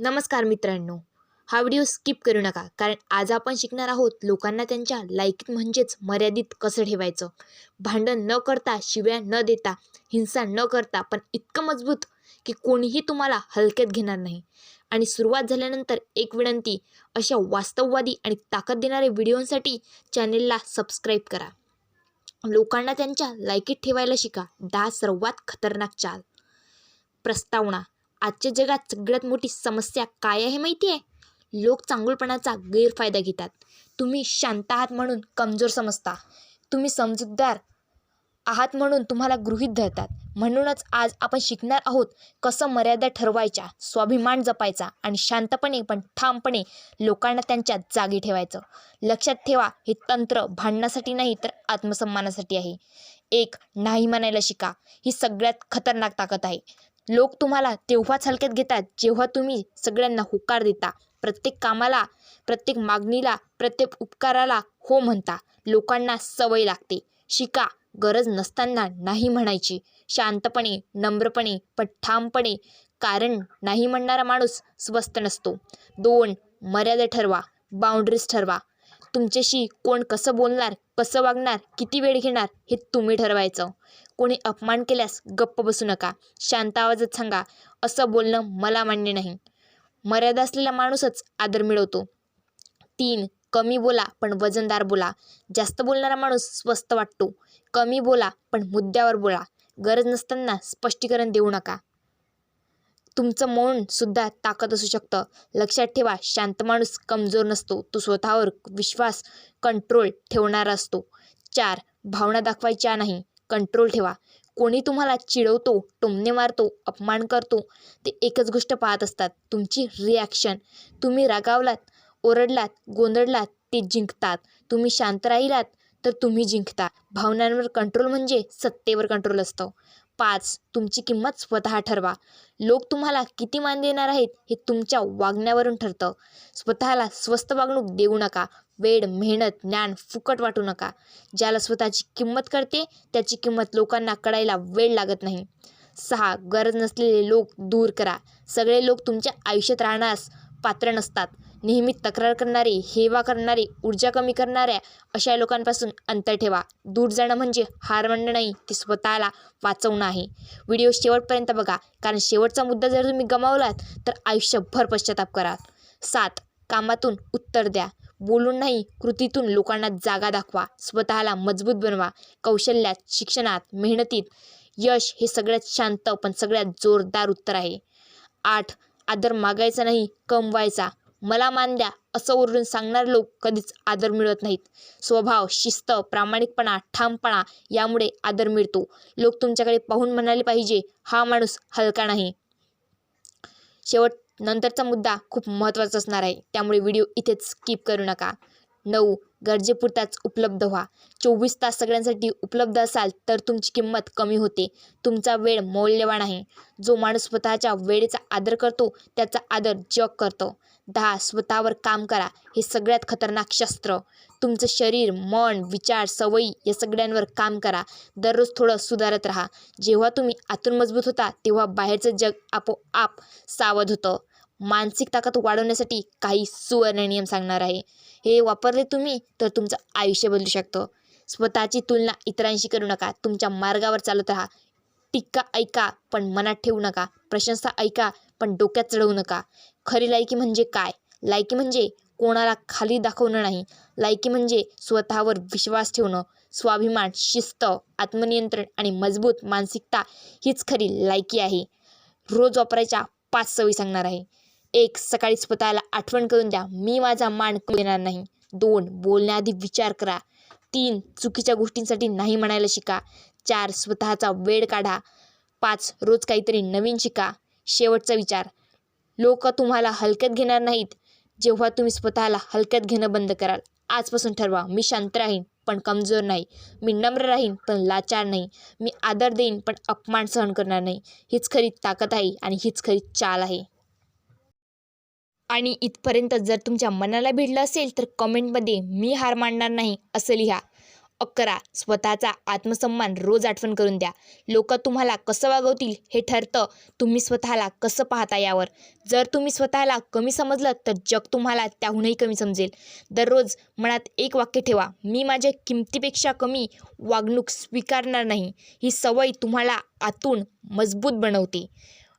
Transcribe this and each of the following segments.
नमस्कार मित्रांनो. हा व्हिडिओ स्किप करू नका कारण आज आपण शिकणार आहोत लोकांना त्यांच्या लायकीत म्हणजेच मर्यादित कसं ठेवायचं. भांडण न करता शिव्या न देता हिंसा न करता पण इतकं मजबूत की कोणीही तुम्हाला हलक्यात घेणार नाही. आणि सुरुवात झाल्यानंतर एक विनंती अशा वास्तववादी आणि ताकद देणाऱ्या व्हिडिओंसाठी चॅनेलला सबस्क्राईब करा. लोकांना त्यांच्या लायकीत ठेवायला शिका दहा सर्वात खतरनाक चाल. प्रस्तावना आजच्या जगात सगळ्यात मोठी समस्या काय आहे माहिती आहे? लोक चांगुलपणाचा गैरफायदा घेतात. तुम्ही शांत आहात म्हणून कमजोर समजता. तुम्ही समजूतदार आहात म्हणून तुम्हाला गृहीत धरतात. म्हणूनच आज आपण शिकणार आहोत कसं मर्यादा ठरवायच्या स्वाभिमान जपायचा आणि शांतपणे पण ठामपणे लोकांना त्यांच्या जागी ठेवायचं. लक्षात ठेवा हे तंत्र भांडण्यासाठी नाही तर आत्मसन्मानासाठी आहे. एक नाही म्हणायला शिका. ही सगळ्यात खतरनाक ताकद आहे. लोक तुम्हाला तेव्हाच हलक्यात घेतात जेव्हा तुम्ही सगळ्यांना होकार देता. प्रत्येक कामाला प्रत्येक मागणीला प्रत्येक उपकाराला हो म्हणता. लोकांना सवय लागते. शिका गरज नसताना नाही म्हणायची. शांतपणे नम्रपणे पण ठामपणे कारण नाही म्हणणारा माणूस स्वस्त नसतो. दोन मर्यादा ठरवा बाउंड्रीज ठरवा. तुमच्याशी कोण कसं बोलणार कसं वागणार किती वेळ घेणार हे तुम्ही ठरवायचं. कोणी अपमान केल्यास गप्प बसू नका शांत आवाजात सांगा असं बोलणं मला मान्य नाही. मर्यादा असलेला माणूसच आदर मिळवतो. तीन कमी बोला पण वजनदार बोला. जास्त बोलणारा माणूस स्वस्त वाटतो. कमी बोला पण मुद्द्यावर बोला. गरज नसताना स्पष्टीकरण देऊ नका. तुमचं मौन सुद्धा ताकद असू शकतं. लक्षात ठेवा शांत माणूस कमजोर नसतो. तो स्वतःवर विश्वास कंट्रोल ठेवणारा असतो. चार भावना दाखवायच्या नाही. कंट्रोल ठेवा. कोणी तुम्हाला चिडवतो टोमणे मारतो अपमान करतो ते एकच गोष्ट पाहत असतात. तुमची रिॲक्शन तुम्ही रागावलात ओरडलात गोंधळलात ते जिंकतात. तुम्ही शांत राहिलात तर तुम्ही जिंकता. भावनांवर कंट्रोल म्हणजे सत्तेवर कंट्रोल असतो. पाच तुमची किंमत स्वतः ठरवा. लोक तुम्हाला किती मान देणार आहेत हे तुमच्या वागण्यावरून ठरतं. स्वतःला स्वस्त वागणूक देऊ नका. वेळ मेहनत ज्ञान फुकट वाटू नका. ज्याला स्वतःची किंमत कळते त्याची किंमत लोकांना कळायला वेळ लागत नाही. सहा गरज नसलेले लोक दूर करा. सगळे लोक तुमच्या आयुष्यात राहण्यास पात्र नसतात. नेहमी तक्रार करणारे हेवा करणारे ऊर्जा कमी करणाऱ्या अशा लोकांपासून अंतर ठेवा. दूर जाणं म्हणजे हार मानणं नाही ते स्वतःला वाचवणं आहे. व्हिडिओ शेवटपर्यंत बघा कारण शेवटचा मुद्दा जर तुम्ही गमावलात तर आयुष्यभर पश्चाताप कराल. सात कामातून उत्तर द्या. बोलून नाही कृतीतून लोकांना जागा दाखवा. स्वतःला मजबूत बनवा. कौशल्यात शिक्षणात मेहनतीत यश हे सगळ्यात शांत पण सगळ्यात जोरदार उत्तर आहे. आठ आदर मागायचा नाही कमवायचा. मला मान द्या असं ओरडून सांगणारे लोक कधीच आदर मिळत नाहीत. स्वभाव शिस्त प्रामाणिकपणा ठामपणा यामुळे आदर मिळतो. लोक तुमच्याकडे पाहून म्हणाले पाहिजे हा माणूस हलका नाही. शेवट नंतरचा मुद्दा खूप महत्त्वाचा असणार आहे. त्यामुळे व्हिडिओ इथेच स्किप करू नका. नऊ. गरजेपुरताच उपलब्ध व्हा. चोवीस तास सगळ्यांसाठी उपलब्ध असाल तर तुमची किंमत कमी होते. तुमचा वेळ मौल्यवान आहे. जो माणूस स्वतःच्या वेळेचा आदर करतो त्याचा आदर जग करतो. दहा. स्वतःवर काम करा. हे सगळ्यात खतरनाक शस्त्र. तुमचं शरीर मन विचार सवयी या सगळ्यांवर काम करा. दररोज थोडं सुधारत राहा. जेव्हा तुम्ही आतून मजबूत होता तेव्हा बाहेरचं जग आपोआप सावध होतं. मानसिक ताकद वाढवण्यासाठी काही सुवर्ण नियम सांगणार आहे. हे वापरले तुम्ही तर तुमचं आयुष्य बदलू शकतं. स्वतःची तुलना इतरांशी करू नका. तुमच्या मार्गावर चालत राहा. टिक्का ऐका पण मनात ठेवू नका. प्रशंसा ऐका पण डोक्यात चढवू नका. खरी लायकी म्हणजे काय? लायकी म्हणजे कोणाला खाली दाखवणं नाही. लायकी म्हणजे स्वतःवर विश्वास ठेवणं. स्वाभिमान शिस्त आत्मनियंत्रण आणि मजबूत मानसिकता हीच खरी लायकी आहे. रोज वापरायच्या पाच सवयी सांगणार आहे. एक सकाळी स्वतःला आठवण करून द्या मी माझा मान देणार नाही. दोन बोलण्याआधी विचार करा. तीन चुकीच्या गोष्टींसाठी नाही म्हणायला शिका. चार स्वतःचा वेळ काढा. पाच रोज काहीतरी नवीन शिका. शेवटचा विचार. लोक तुम्हाला हलक्यात घेणार नाहीत. जेव्हा तुम्ही स्वतःला हलक्यात घेणं बंद कराल आजपासून ठरवा मी शांत राहीन पण कमजोर नाही. मी नम्र राहीन पण लाचार नाही. मी आदर देईन पण अपमान सहन करणार नाही. हीच खरी ताकद आहे आणि हीच खरी चाल आहे. आणि इथपर्यंत जर तुमच्या मनाला भिडलं असेल तर कमेंटमध्ये मी हार मानणार नाही असं लिहा. अकरा स्वतःचा आत्मसन्मान रोज आठवण करून द्या. लोक तुम्हाला कसं वागवतील हे ठरतं. तुम्ही स्वतःला कसं पाहता यावर? जर तुम्ही स्वतःला कमी समजलं तर जग तुम्हाला त्याहूनही कमी समजेल. दररोज मनात एक वाक्य ठेवा मी माझ्या किमतीपेक्षा कमी वागणूक स्वीकारणार नाही. ही सवय तुम्हाला आतून मजबूत बनवते.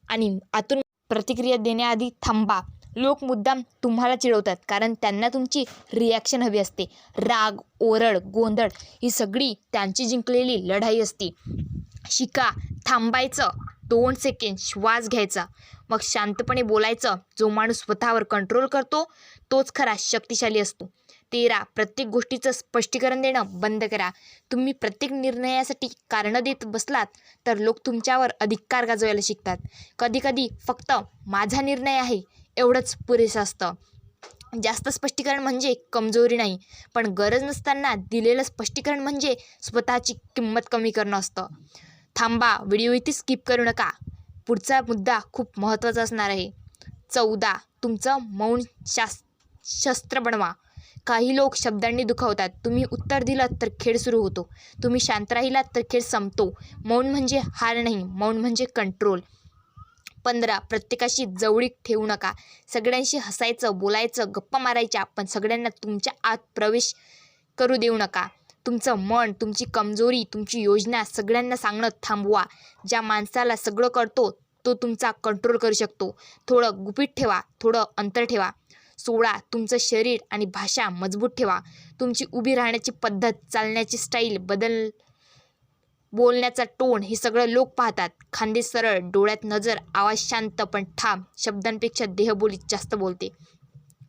आणि आतून प्रतिक्रिया देण्याआधी थांबा. लोक मुद्दाम तुम्हाला चिडवतात कारण त्यांना तुमची रिॲक्शन हवी असते. राग ओरड गोंधळ ही सगळी त्यांची जिंकलेली लढाई असते. शिका थांबायचं दोन सेकंड श्वास घ्यायचा. मग शांतपणे बोलायचं जो माणूस स्वतःवर कंट्रोल करतो तोच खरा शक्तिशाली असतो. तेरा प्रत्येक गोष्टीचं स्पष्टीकरण देणं बंद करा. तुम्ही प्रत्येक निर्णयासाठी कारणं देत बसलात तर लोक तुमच्यावर अधिकार गाजवायला शिकतात. कधीकधी फक्त माझा निर्णय आहे एवढंच पुरेसं असतं. जास्त स्पष्टीकरण म्हणजे कमजोरी नाही पण गरज नसताना दिलेलं स्पष्टीकरण म्हणजे स्वतःची किंमत कमी करणं असतं. थांबा व्हिडिओ इथे स्किप करू नका. पुढचा मुद्दा खूप महत्त्वाचा असणार आहे. चौदा तुमचं मौन शास शस्त्र बनवा. काही लोक शब्दांनी दुखावतात. तुम्ही उत्तर दिलं तर खेळ सुरू होतो. तुम्ही शांत राहिलात तर खेळ संपतो. मौन म्हणजे हार नाही मौन म्हणजे कंट्रोल पंधरा. प्रत्येकाशी जवळीक ठेवू नका. सगळ्यांशी हसायचं बोलायचं गप्पा मारायच्या पण सगळ्यांना तुमच्या आत प्रवेश करू देऊ नका. तुमचं मन तुमची कमजोरी तुमची योजना सगळ्यांना सांगणं थांबवा. ज्या माणसाला सगळं करतो तो तुमचा कंट्रोल करू शकतो. थोडं गुपित ठेवा थोडं अंतर ठेवा. सोळा तुमचं शरीर आणि भाषा मजबूत ठेवा. तुमची उभी राहण्याची पद्धत चालण्याची स्टाईल बदल बोलण्याचा टोन हे सगळं लोक पाहतात. खांदे सरळ डोळ्यात नजर आवाज शांत पण ठाम शब्दांपेक्षा देहबोली जास्त बोलते.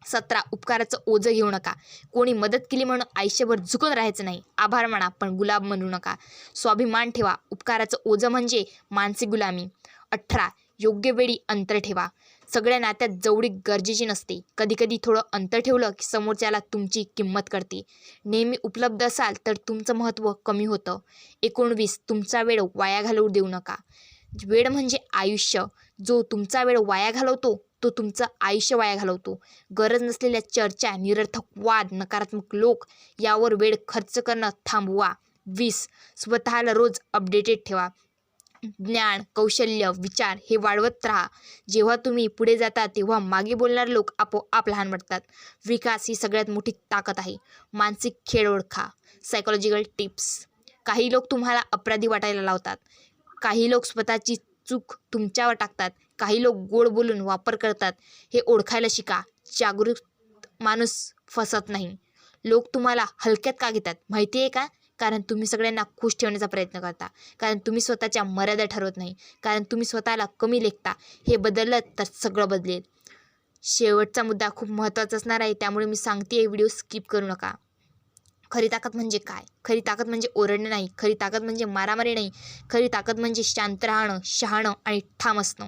सतरा उपकाराचं ओझं घेऊ नका. कोणी मदत केली म्हणून आयुष्यभर झुकून राहायचं नाही. आभार म्हणा पण गुलाब म्हणू नका. स्वाभिमान ठेवा. उपकाराचं ओझं म्हणजे मानसिक गुलामी. अठरा योग्य वेळी अंतर ठेवा. सगळ्या नात्यात जवळीक गरजेची नसते कधीकधी थोडं अंतर ठेवलं की समोरच्याला तुमची किंमत करते नेहमी उपलब्ध असाल तर तुमचं महत्त्व कमी होतं. एकोणवीस तुमचा वेळ वाया घालवू देऊ नका. वेळ म्हणजे आयुष्य. जो तुमचा वेळ वाया घालवतो तो तुमचं आयुष्य वाया घालवतो. गरज नसलेल्या चर्चा निरर्थक वाद नकारात्मक लोक यावर वेळ खर्च करणं थांबवा. वीस स्वतःला रोज अपडेटेड ठेवा. ज्ञान कौशल्य विचार हे वाढवत राहा. जेव्हा तुम्ही पुढे जाता तेव्हा मागे बोलणारे लोक आपोआप लहान वाटतात. विकास ही सगळ्यात मोठी ताकद आहे. मानसिक खेळ ओळखा. सायकोलॉजिकल टिप्स काही लोक तुम्हाला अपराधी वाटायला लावतात. काही लोक स्वतःची चूक तुमच्यावर टाकतात. काही लोक गोड बोलून वापर करतात. हे ओळखायला शिका. जागरूक माणूस फसत नाही. लोक तुम्हाला हलक्यात का घेतात? माहिती आहे का? कारण तुम्ही सगळ्यांना खुश ठेवण्याचा प्रयत्न करता. कारण तुम्ही स्वतःच्या मर्यादा ठरवत नाही. कारण तुम्ही स्वतःला कमी लेखता. हे बदललं तर सगळं बदलेल. शेवटचा मुद्दा खूप महत्त्वाचा असणार आहे. त्यामुळे मी सांगते व्हिडिओ स्किप करू नका. खरी ताकद म्हणजे काय? खरी ताकद म्हणजे ओरडणे नाही. खरी ताकद म्हणजे मारामारी नाही. खरी ताकद म्हणजे शांत राहणं शहाणं आणि ठाम असणं.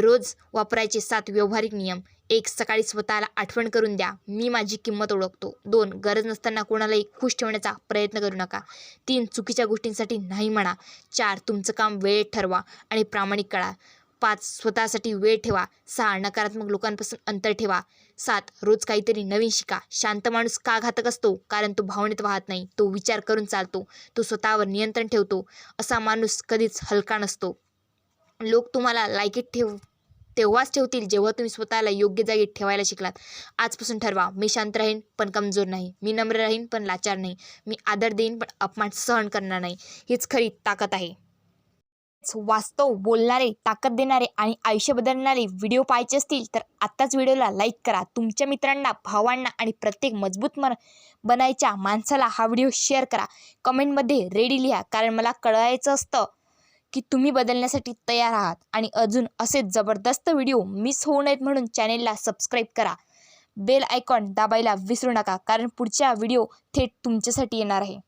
रोज वापरायचे सात व्यावहारिक नियम. एक सकाळी स्वतःला आठवण करून द्या. मी माझी किंमत ओळखतो. दोन गरज नसताना कोणालाही खुश ठेवण्याचा प्रयत्न करू नका. तीन चुकीच्या गोष्टींसाठी नाही म्हणा. चार तुमचं काम वेळेत ठरवा आणि प्रामाणिक कळा. पाच स्वतःसाठी वेळ ठेवा. सहा नकारात्मक लोकांपासून अंतर ठेवा. सात रोज काहीतरी नवीन शिका. शांत माणूस का घातक असतो? कारण तो भावनेत वाहत नाही. तो विचार करून चालतो. तो स्वतःवर नियंत्रण ठेवतो. असा माणूस कधीच हलका नसतो. लोक तुम्हाला लायकीत ठेव तेव्हाच ठेवतील जेव्हा तुम्ही स्वतःला योग्य जागी ठेवायला शिकलात. आजपासून ठरवा मी शांत राहीन पण कमजोर नाही. मी नम्र राहीन पण लाचार नाही. मी आदर देईन पण अपमान सहन करणार नाही. हीच खरी ताकद आहे. वास्तव बोलणारे ताकद देणारे आणि आयुष्य बदलणारे व्हिडिओ पाहायचे असतील तर आत्ताच व्हिडिओला लाईक करा. तुमच्या मित्रांना भावांना आणि प्रत्येक मजबूत मन बनायच्या माणसाला हा व्हिडिओ शेअर करा. कमेंटमध्ये रेडी लिहा कारण मला कळवायचं असतं. की तुम्ही बदलण्यासाठी तयार आहात. आणि अजून असे जबरदस्त व्हिडिओ मिस होऊ नयेत म्हणून चॅनेलला सबस्क्राईब करा. बेल आयकॉन दाबायला विसरू नका कारण पुढच्या व्हिडिओ थेट तुमच्यासाठी येणार आहे.